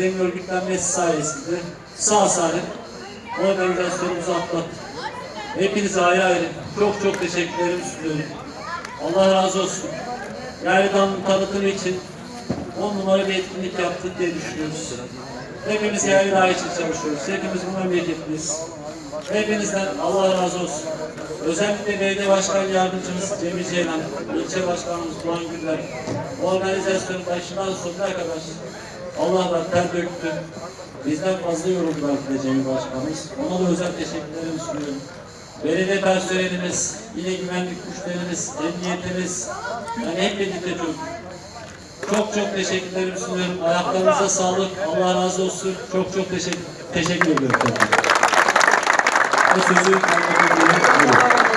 desteğin örgütlenmesi sayesinde sağ salim organizasyonumuzu atlattık. Hepinize ayrı ayrı çok çok teşekkürlerimi sunuyorum. Allah razı olsun. Yayladan'ın tanıtımı için 10 numara bir etkinlik yaptık diye düşünüyoruz. Hepimiz yayla için çalışıyoruz. Hepimiz bu memleketliyiz. Hepinizden Allah razı olsun. Özellikle belediye başkan yardımcımız Cemil Ceylan, ilçe başkanımız Doğan Güller, organizasyonun başından sonuna kadar Allah var ter döktü. Bizden fazla yoruldular Cemil Başkanımız. Ona da özel teşekkürlerimi sunuyorum. Belediye personelimiz, yine güvenlik güçlerimiz, emniyetimiz, yani hep birlikte çok çok çok teşekkürlerimi sunuyorum. Ayaklarınıza sağlık. Allah razı olsun. Çok çok teşekkür, teşekkür ediyorum. Bu sözü kaybetmiyorum.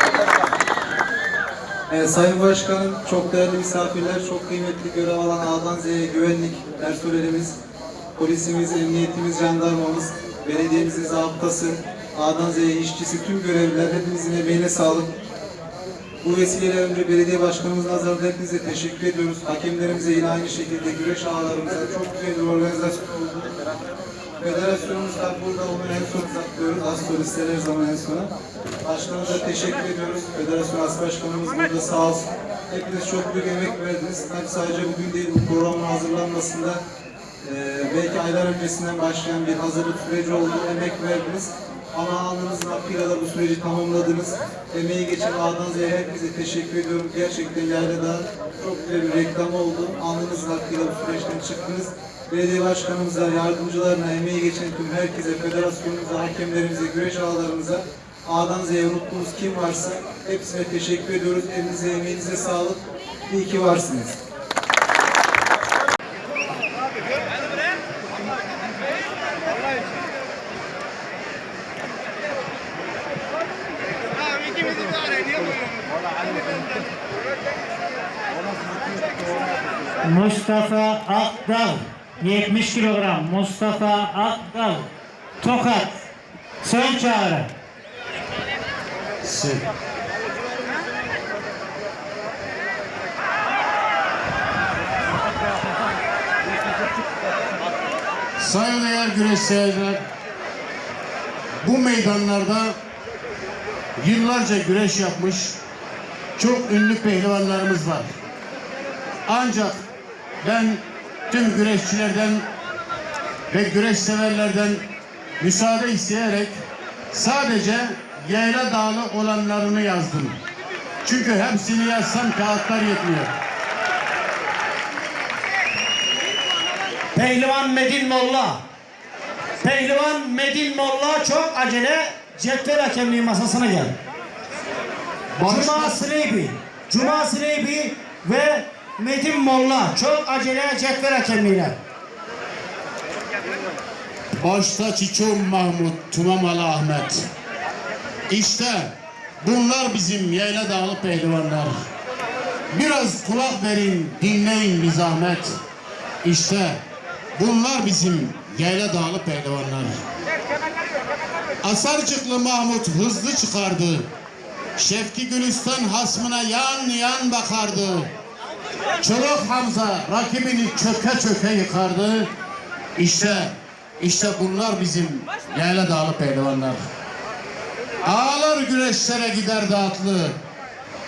Evet, Sayın Başkanım, çok değerli misafirler, çok kıymetli görev alan A'dan Z'ye güvenlik personelimiz, polisimiz, emniyetimiz, jandarmamız, belediyemizin zabıtası, A'dan Z'ye işçisi, tüm görevliler hepinizin emeğine sağlık. Bu vesileyle önce belediye başkanımız nazarında hepinize teşekkür ediyoruz. Hakemlerimize yine aynı şekilde güreş ağlarımıza çok güzel bir organizasyon oldu. Federasyonumuz da burada onu en son saklıyoruz. Az solistler her zaman en sona. Başkanımıza teşekkür ediyoruz. Federasyon As Başkanımız burada sağ olsun. Hepiniz çok büyük emek verdiniz. Tabii sadece bugün değil bu programın hazırlanmasında eee, belki aylar öncesinden başlayan bir hazırlık süreci oldu. Emek verdiniz. Ama alnınızın hakkıyla da bu süreci tamamladınız. Emeği geçen A'dan Z'ye herkese teşekkür ediyorum. Gerçekten yaylada çok güzel bir reklam oldu. Alnınızın hakkıyla bu süreçten çıktınız. Belediye başkanımıza, yardımcılarına, emeği geçen tüm herkese, federasyonumuza, hakemlerimize, güreş ağalarımıza, A'dan Z'ye unuttuğunuz kim varsa hepsine teşekkür ediyoruz. Elinize, emeğinize sağlık. İyi ki varsınız. Mustafa Akdal 70 kilogram Mustafa Akdal Tokat. Son çağrı Saygıdeğer güreş seyirciler, bu meydanlarda yıllarca güreş yapmış çok ünlü pehlivanlarımız var. Ancak ben tüm güreşçilerden ve güreş severlerden müsaade isteyerek sadece yayla dağlı olanlarını yazdım. Çünkü hepsini yazsam kağıtlar yetmiyor. Pehlivan Medin Molla Pehlivan Medin Molla çok acele cetvel hakemliği masasına gel Cuma Süleybi Cuma Süleybi ve Medin Molla çok acele cetvel hakemliğine Başta Çiçoğum Mahmut, Tumamalı Ahmet. İşte bunlar bizim yayla dağlı pehlivanlar. Biraz kulak verin, dinleyin bir zahmet. İşte bunlar bizim yayla dağlı pehlivanlar. Asarcıklı Mahmut hızlı çıkardı. Şefki Gülistan hasmına yan yan bakardı. Çolak Hamza rakibini çöke çöke yıkardı. İşte, işte bunlar bizim yayla dağlı pehlivanlar. Ağlar güreşlere gider dağıtlı.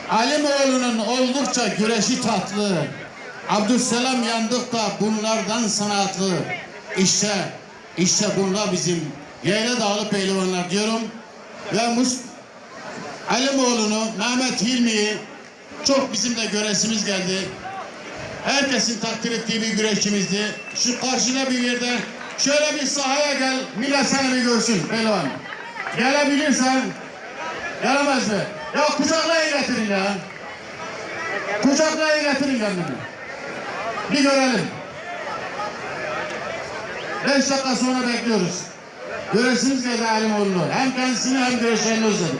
Alimoğlu'nun oldukça güreşi tatlı. Abdüsselam yandık da bunlardan sanatlı. İşte, işte bunlar bizim yayla dağlı pehlivanlar diyorum. Ve Mus Alimoğlu'nu, Mehmet Hilmi'yi çok bizim de göresimiz geldi. Herkesin takdir ettiği bir güreşçimizdi. Şu karşıda bir yerde şöyle bir sahaya gel, millet seni bir görsün pehlivan. Gelebilirsen, gelemez mi? Ya kucaklayın getirin ya. Kucaklayın getirin kendini. Bir görelim. Beş dakika sonra bekliyoruz. Göresiniz geldi Alimoğlu'nu. Hem kendisini hem güreşlerini özledik.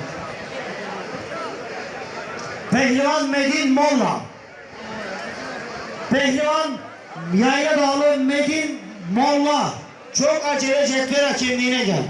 Pehlivan Medin Molla. Pehlivan Yayla Dağlı Medin Molla. Çok acele cetvel hakemliğine gel.